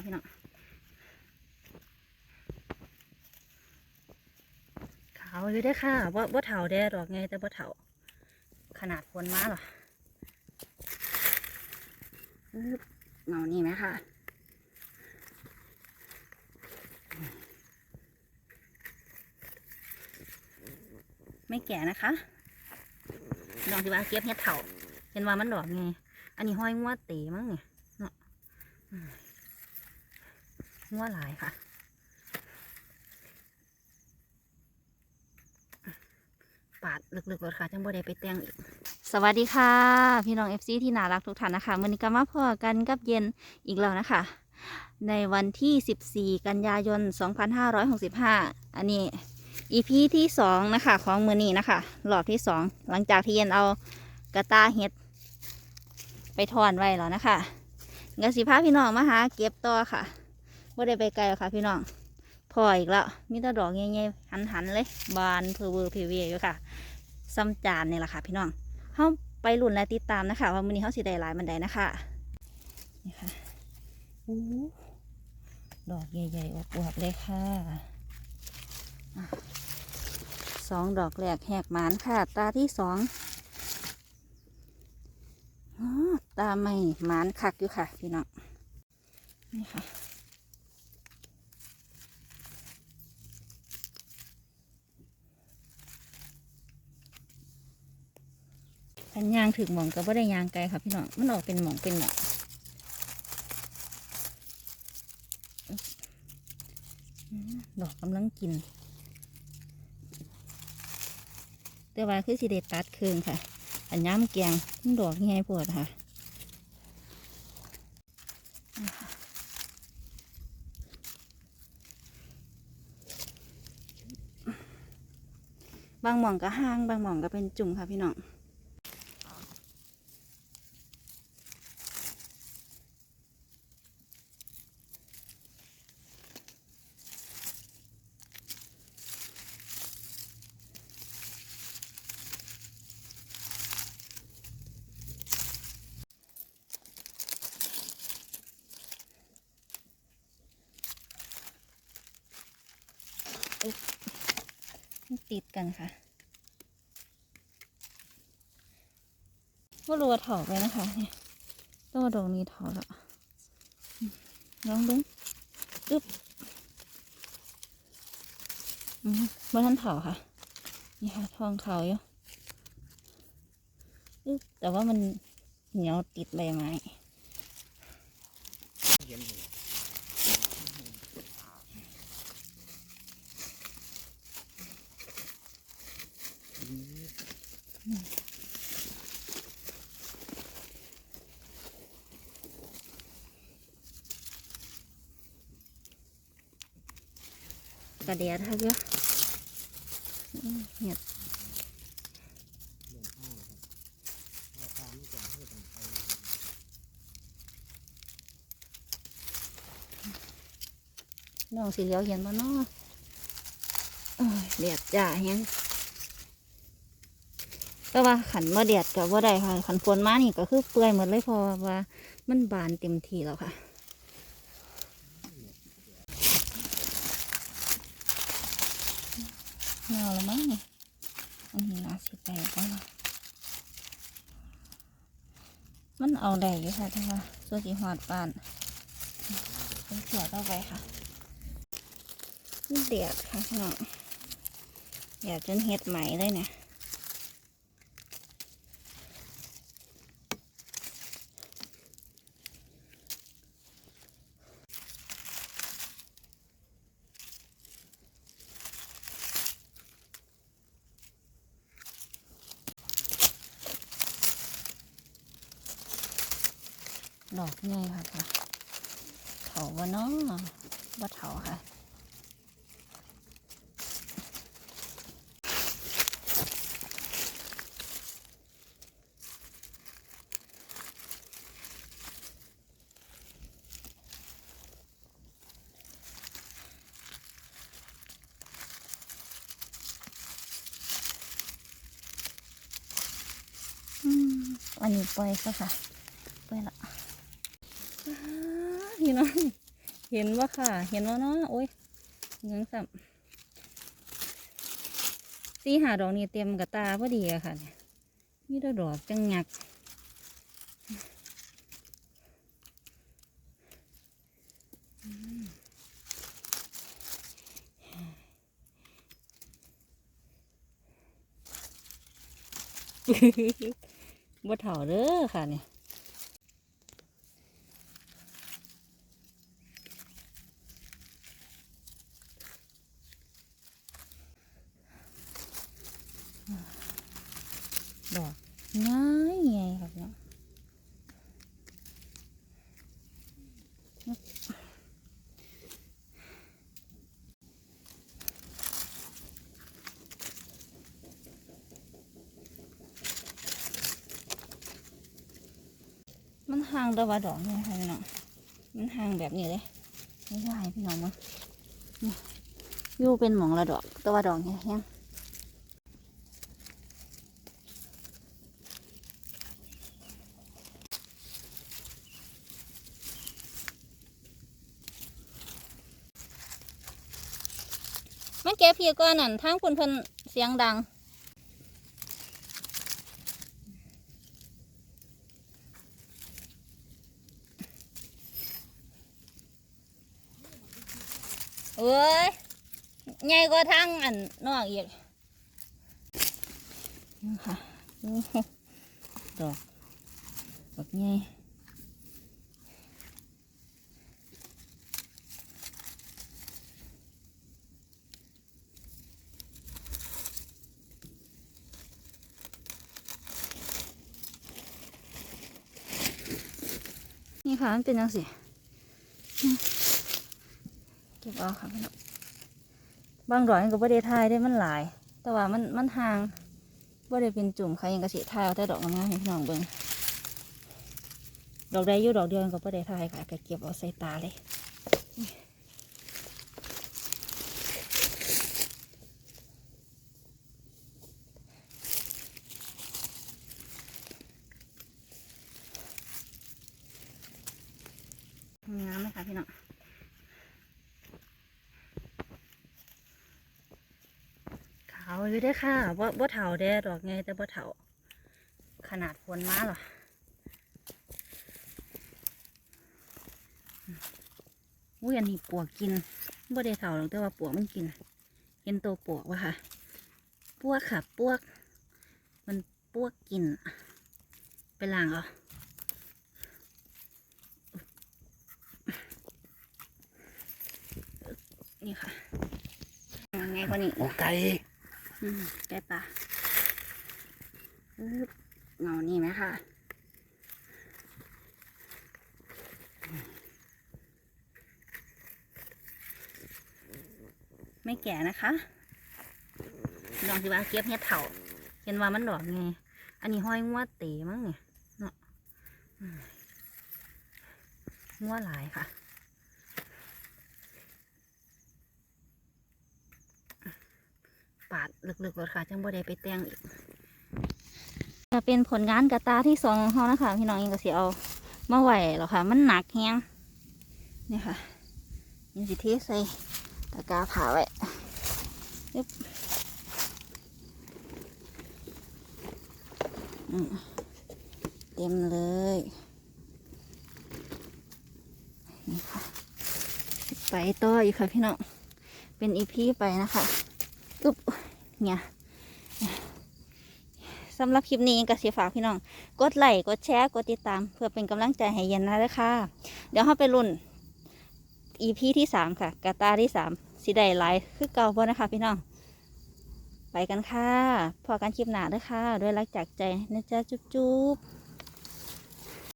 ค่ะพี่น้องขาวอยู่ได้ค่ะว่าว่าเถาแดดอกไงแต่ว่าเถาขนาดฝนมาหรอเงานี่ไหมค่ะไม่แก่นะคะลองสิว่าเก็บเห็ดเถาเห็นว่ามันดอกไง อันนี้ห้อยงวเตมั้งไงเนาะ อืมงัวหลายค่ะปาดลึกๆรถค่ะจังบ่ได้ไปแต่งอีก สวัสดีค่ะ พี่น้อง FC ที่น่ารักทุกท่านนะคะมื่อนี้ก็มาพอกันกับเย็นอีกแล้วนะคะ ในวันที่ 14 กันยายน 2565 อันนี้ EP ที่2นะคะของมือนี้นะคะรอบที่2หลังจากที่เย็นเอากระตาเห็ด ไปทอนไว้แล้วนะคะกสิพาพี่น้องมาหาเก็บต่อค่ะ ว่าได้ไปไกลหรอค่ะพี่น้องพออีกแล้วมีแต่ดอกใหญ่ๆหันๆเลย บานเพอเวอร์เพเวอยู่ค่ะซ้ำจานนี่แหละค่ะ พี่น้องเข้าไปลุ่นและติดตามนะคะว่ามือนี้เขาสิได้หลายมันใดนะคะนี่ค่ะอู้ดอกใหญ่ๆอวบๆเลยค่ะสองดอกแรกแหกหมานค่ะ ตาที่สองตาไม่หมานคักอยู่ค่ะ พี่น้องนี่ค่ะ พันยางถึงหมองก็บ่ได้ยางไกลค่ะพี่น้องมันออกเป็นหมองเป็นหมองดอกกำลังกิน แต่ว่าคือสิเดตัดคืนค่ะ อันย้ำแกงมันดอกง่ายปวดค่ะบางหม่องก็ห้าง บางหม่องก็เป็นจุ่มค่ะพี่น้อง ติดกันค่ะว่ารัวาเถาไปนะคะเนี่ยตัวดอกนี้ถาแล้วอืมลองดูอึ๊บอืมบ้านท่านเถาค่ะ นี่ค่ะทองเถาอยู่อึ๊บแต่ว่ามันเหนียวติดใบไม้ กระเดียดค่ะเยอะอืมเห็ดน้องสีเหลียวเห็นบ่เนาะเอ้ยเดียดจ่าเห็น แต่ว่าขันมาเดียดกับว่าได้ค่ะ ขันฝนมานี่ก็คือเปื่อยหมดเลยพอว่ามันบานเต็มทีแล้วค่ะเงาแล้วมั้งนี่อันนี้นาสิแตกแล้วมันเอาได้อยู่ค่ะท่านว่าส่วนสีหอดปานเป็นเสือต่อไปค่ะเดือดค่ะพี่น้องเดือดจนเห็ดไหมเลยเนี่ย ดอกไงค่ะค่ะเถาว่น้อว่าเถาค่ะอืมอันนี้ปล่อยซะค่ะปล่อยละ พี่น้อง เห็นว่าค่ะ เห็นว่าเนาะโอ้ยเงื้องสับสีหาดอกนี่เต็มกระตาพอดีอะค่ะ นี่ดอกดอกจังหยักบ่เถ่าเด้อค่ะเนี่ย ดอกง่ายไงครับเนาะมันห่างตัวดอกนี่ค่ะพี่น้อง มันห่างแบบนี้เลยไม่ได้พี่น้องมั้งอยู่เป็นหมองละดอกตัวดอกเนี่ยยัง มันเก็บพี่ก่อนนั่นทางคุณเพิ่นเสียงดัง เอ้ยใหญ่กว่าทางอันนอกอีกนี่ค่ะนี่ดอกดอกใหญ่ ค่ะมันเป็นยังสิเก็บเอาค่ะพี่น้องบางดอกมันก็บ่ได้ทายได้มันหลาย แต่ว่ามันมันห่างบ่ได้เป็นจุ่มใครยังกระสีทายเอาแต่ดอกงามๆให้พี่น้องเบิ่งดอกใดอยู่ดอกเดียวมันก็บ่ได้ทายค่ะก็เก็บเอาใส่ตาเลย งามไหมคะ พี่น้องขาวอยู่เด้ค่ะบ่บ่เถาเด้ดอกไงแต่บ่เถาขนาดฝนมาหรออุ้ยอันนี้ปวกกินบ่ได้เถาหรอกแต่ว่าปวกมันกินเห็นตัวปวกวะค่ะปวกค่ะปวก มันปวกกิน ไปล้างเอา นี่ค่ะยังไงกว่านี้โอ้ไก่อืมได้ปะอึ๊บเงานี่ไหมค่ะไม่แก่นะคะลองสิว่าเก็บเห็ดเถาเห็นว่ามันดอกไง อันนี้ห้อยงัวเต๋มั้งเนี่ยเนาะอืมงัวหลายค่ะ ปาดลึกๆรถค่ะจังบ่ได้ไปแต่งอีกจะเป็นผลงานกระตาที่สองของเขานะคะพี่น้องเองก็เสียเอามาไหวหรอกค่ะ มันหนักแฮงนี่ค่ะยังสิเทใส่ตะกาผ่าไว้ยึบเต็มเลยนี่ค่ะไปต่ออีกค่ะพี่น้องเป็นอีพีไปนะคะ เนี่ยสำหรับคลิปนี้ก็เสียฝากพี่น้อง กดไลค์กดแชร์กดติดตาม เพื่อเป็นกำลังใจให้เย็นนะเลยค่ะ เดี๋ยวเราไปรุ่น EP ที่สามค่ะกาตาที่สามสีได้ไลค์คือเก่าบ่นะคะ พี่น้อง ไปกันค่ะ พอกันคลิปหนาเด้อค่ะ ด้วยรักจากใจนะจ๊ะจุ๊บ